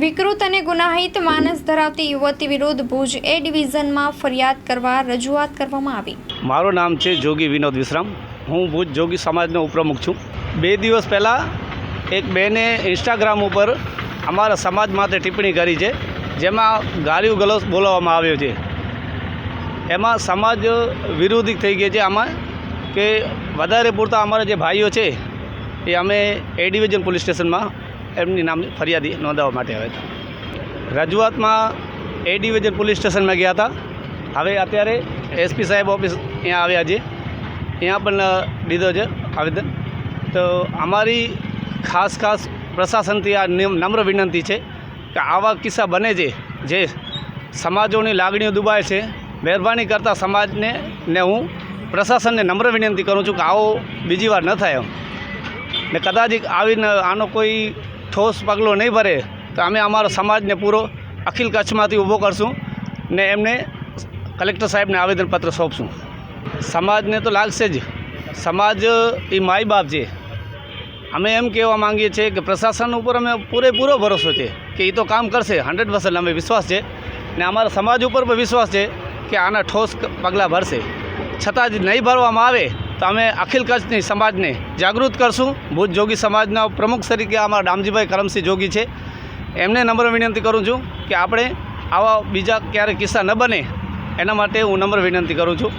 વિકૃત અને ગુનાહિત માનસ ધરાવતી યુવતી વિરુદ્ધ ભુજ એ ડિવિઝનમાં ફરિયાદ કરવા રજૂઆત કરવામાં આવી. મારું નામ છે જોગી વિનોદ વિશ્રામ. હું ભુજ જોગી સમાજનો ઉપપ્રમુખ છું. બે દિવસ પહેલાં એક બેને ઇન્સ્ટાગ્રામ ઉપર અમારા સમાજ માટે ટિપ્પણી કરી છે, જેમાં ગાળિયું ગલોસ બોલાવવામાં આવ્યો છે. એમાં સમાજ વિરોધી થઈ ગઈ છે આમાં કે વધારે પૂરતા અમારા જે ભાઈઓ છે, એ અમે એ ડિવિઝન પોલીસ સ્ટેશનમાં એમની નામની ફરિયાદી નોંધાવવા માટે આવ્યા હતા રજૂઆતમાં એ ડિવિઝન પોલીસ સ્ટેશનમાં ગયા હતા. હવે અત્યારે એસપી સાહેબ ઓફિસ અહીંયા આવ્યા છે. ત્યાં પણ લીધો છે આવેદન. તો અમારી ખાસ ખાસ પ્રશાસનથી આ નિમ- નમ્ર વિનંતી છે કે આવા કિસ્સા બને છે, જે સમાજોની લાગણીઓ દુબાય છે. મહેરબાની કરતાં સમાજને ને હું પ્રશાસનને નમ્ર વિનંતી કરું છું કે આવો બીજી વાર ન થાય ને કદાચ આવીને આનો કોઈ ઠોસ પગલો નહીં ભરે તો અમે અમારો સમાજને પૂરો અખિલ કચ્છમાંથી ઊભો કરશું ને એમને કલેક્ટર સાહેબને આવેદનપત્ર સોંપશું. સમાજને તો લાગશે જ. સમાજ એ માય બાપ છે. અમે એમ કહેવા માંગીએ છીએ કે પ્રશાસન ઉપર અમે પૂરેપૂરો ભરોસો છે કે એ તો કામ કરશે. હંડ્રેડ પર્સન્ટ અમે વિશ્વાસ છે. ને અમારા સમાજ ઉપર પણ વિશ્વાસ છે કે આના ઠોસ પગલાં ભરશે. છતાં જ નહીં ભરવામાં આવે તો અમે અખિલ કચ્છની સમાજને જાગૃત કરશું. ભુજ જોગી સમાજના પ્રમુખ તરીકે અમારા ડામજીભાઈ કરમસિંહ જોગી છે. એમને નમ્ર વિનંતી કરું છું કે આપણે આવા બીજા ક્યારેય કિસ્સા ન બને. એના માટે હું નમ્ર વિનંતી કરું છું.